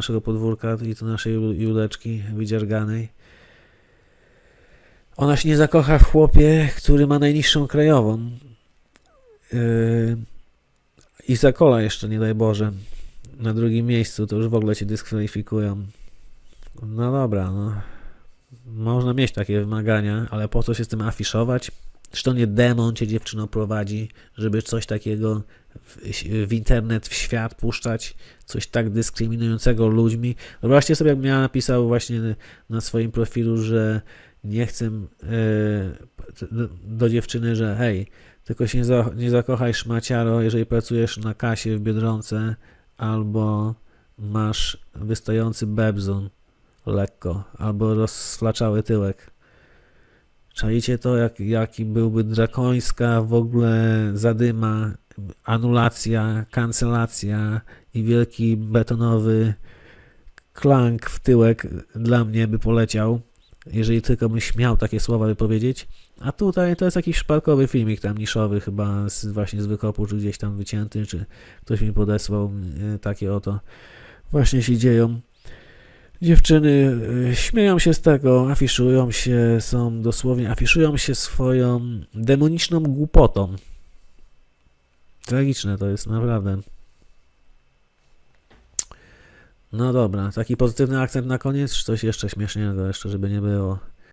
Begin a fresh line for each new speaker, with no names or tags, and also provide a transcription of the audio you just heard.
naszego podwórka i tu naszej Ju- Juleczki wydzierganej. Ona się nie zakocha w chłopie, który ma najniższą krajową. Yy, I zakola jeszcze, nie daj Boże. Na drugim miejscu to już w ogóle cię dyskwalifikują. No dobra, no. Można mieć takie wymagania, ale po co się z tym afiszować? Czy to nie demon cię dziewczyno prowadzi, żeby coś takiego w, w internet, w świat puszczać? Coś tak dyskryminującego ludźmi? Wyobraźcie sobie, jakbym ja napisał właśnie na swoim profilu, że nie chcę do, do dziewczyny, że hej, tylko się nie, za, nie zakochaj szmaciaro, jeżeli pracujesz na kasie w Biedronce albo masz wystający bebzon lekko, albo rozflaczały tyłek. Czajcie to, jak, jaki byłby drakońska w ogóle zadyma, anulacja, kancelacja i wielki betonowy klank w tyłek dla mnie by poleciał, jeżeli tylko bym śmiał takie słowa wypowiedzieć. A tutaj to jest jakiś szparkowy filmik tam niszowy chyba z, właśnie z wykopu, czy gdzieś tam wycięty, czy ktoś mi podesłał e, takie oto właśnie się dzieją. Dziewczyny y, śmieją się z tego, afiszują się, są dosłownie, afiszują się swoją demoniczną głupotą. Tragiczne to jest, naprawdę. No dobra, taki pozytywny akcent na koniec, czy coś jeszcze śmiesznego, jeszcze żeby nie było.